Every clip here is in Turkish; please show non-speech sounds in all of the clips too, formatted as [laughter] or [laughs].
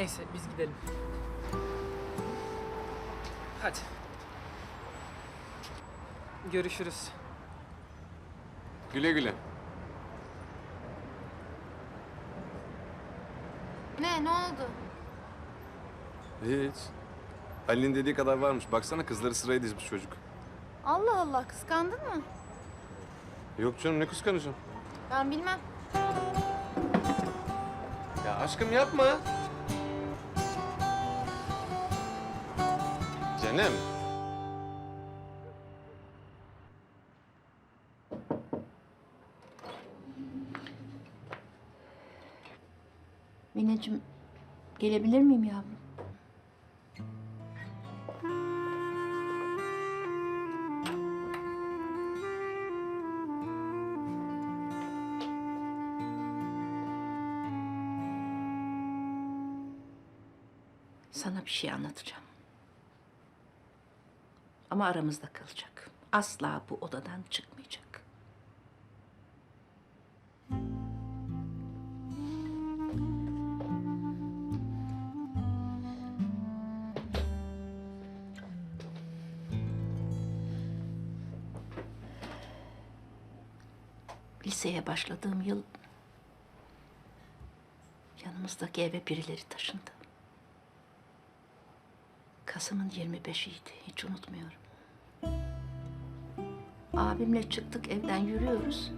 Neyse biz gidelim. Hadi. Görüşürüz. Güle güle. Ne, ne oldu? Hiç. Ali'nin dediği kadar varmış. Baksana kızları sıraya dizmiş çocuk. Allah Allah, kıskandın mı? Yok canım ne kıskanacağım. Ben bilmem. Ya aşkım yapma. Canım. Mineciğim gelebilir miyim yavrum? Sana bir şey anlatacağım. Ama aramızda kalacak. Asla bu odadan çıkmayacak. Liseye başladığım yıl yanımızdaki eve birileri taşındı. Kasım'ın 25'iydi. Hiç unutmuyorum. Abimle çıktık evden yürüyoruz.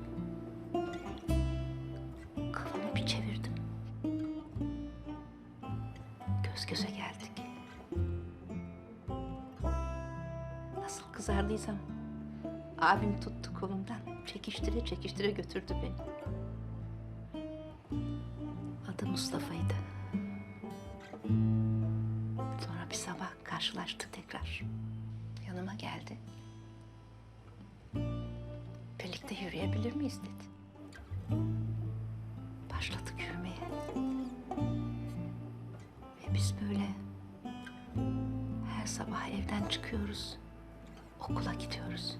Kafamı bir çevirdim. Göz göze geldik. Nasıl kızardıysam abim tuttu kolumdan. Çekiştire çekiştire götürdü beni. Adı Mustafa'ydı. Sonra bir sabah karşılaştık tekrar. Yanıma geldi. Birlikte yürüyebilir miyiz dedi. Başladık yürümeye. Ve biz böyle her sabah evden çıkıyoruz. Okula gidiyoruz.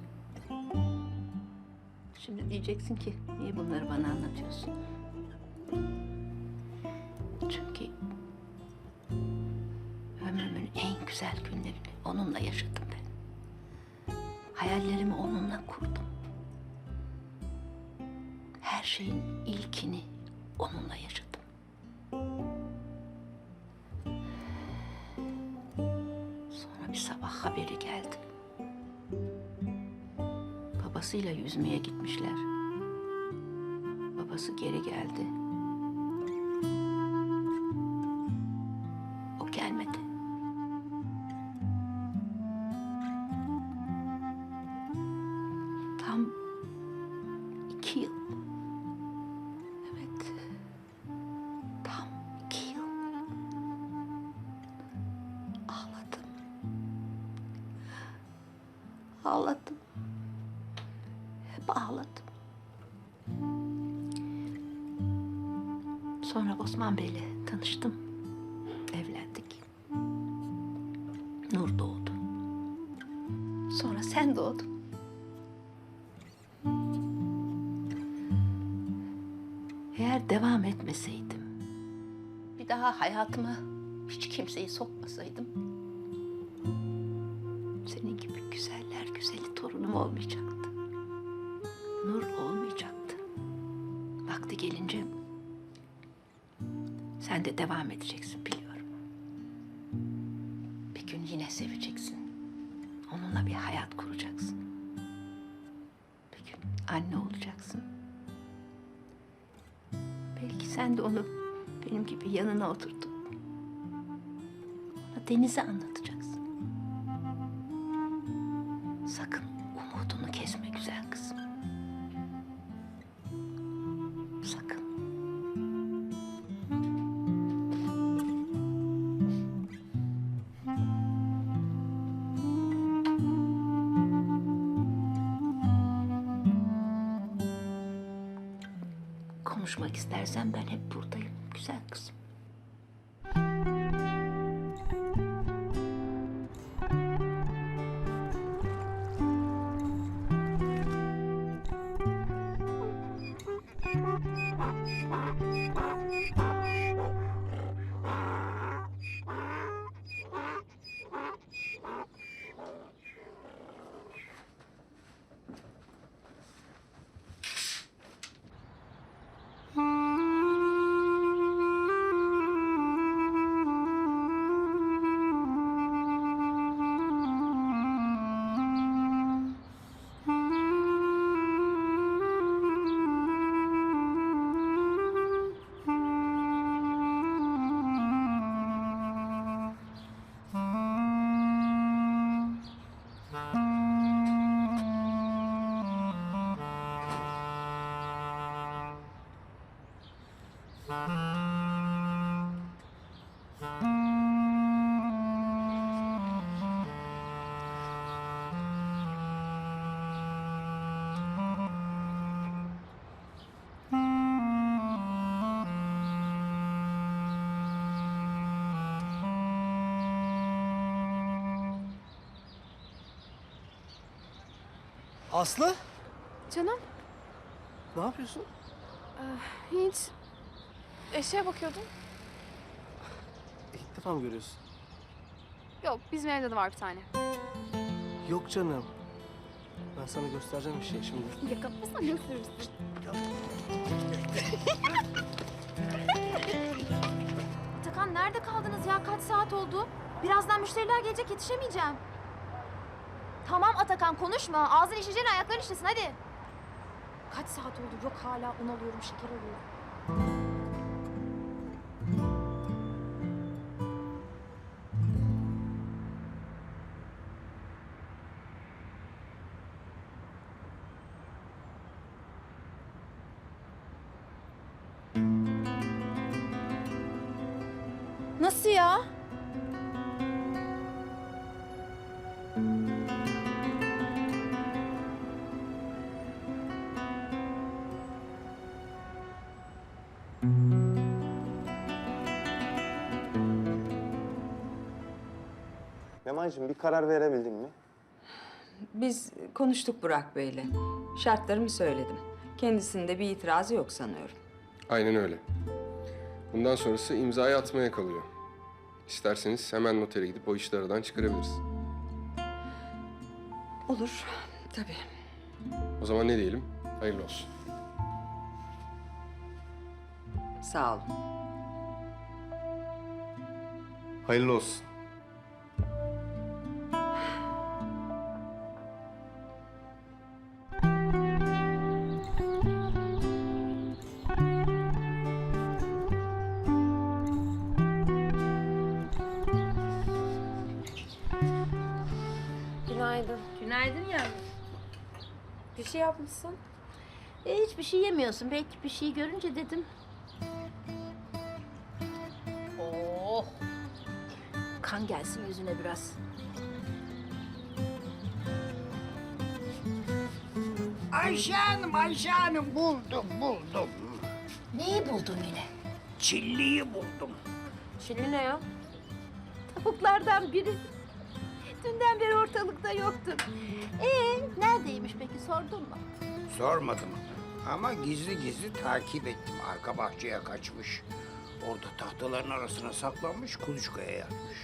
Şimdi diyeceksin ki niye bunları bana anlatıyorsun? Çünkü ömrümün en güzel günlerini onunla yaşadım ben. Hayallerimi onunla kurdum. Her şeyin ilkini onunla yaşadım. Sonra bir sabah haberi geldi. Babasıyla yüzmeye gitmişler. Babası geri geldi. Ağladım. Hep ağladım. Sonra Osman Bey'le tanıştım. Evlendik. Nur doğdu. Sonra sen doğdun. Eğer devam etmeseydim, bir daha hayatıma hiç kimseyi sokmasaydım, torunum olmayacaktı. Nur olmayacaktı. Vakti gelince sen de devam edeceksin biliyorum. Bir gün yine seveceksin. Onunla bir hayat kuracaksın. Bir gün anne olacaksın. Belki sen de onu benim gibi yanına oturtup ona denizi anlatacaksın. Konuşmak istersen ben hep buradayım güzel kızım. Aslı, Canım ne yapıyorsun? hiç eşeğe bakıyordum. İlk defa mı görüyorsun? Yok bizim evde de var bir tane. Yok canım. Ben sana göstereceğim bir şey şimdi. [laughs] Ya kapatmasana gösterirsin. Atakan nerede kaldınız ya? Kaç saat oldu? Birazdan müşteriler gelecek yetişemeyeceğim. Tamam Atakan konuşma. Ağzın işeceğine ayakların işlesin hadi. Kaç saat oldu? Yok hala un alıyorum, şeker alıyorum. Nasıl ya? Yaman'cığım bir karar verebildin mi? Biz konuştuk Burak Bey'le. Şartlarımı söyledim. Kendisinde bir itirazı yok sanıyorum. Aynen öyle. Bundan sonrası imzayı atmaya kalıyor. İsterseniz hemen notere gidip o işleri aradan çıkarabiliriz. Olur, tabii. O zaman ne diyelim? Hayırlı olsun. Sağ olun. Hayırlı olsun. Şey yapmışsın. E, hiçbir şey yemiyorsun. Belki bir şey görünce dedim. Oh. Kan gelsin yüzüne biraz. Ayşe Hanım, Ayşe Hanım buldum, buldum. Neyi buldun yine? Çilliyi buldum. Çilli ne ya? Tavuklardan biri. Dünden beri ortalıkta yoktu. Ee, neredeymiş peki sordun mu? Sormadım ama gizli gizli takip ettim. Arka bahçeye kaçmış. Orada tahtaların arasına saklanmış, kuluçkaya yatmış.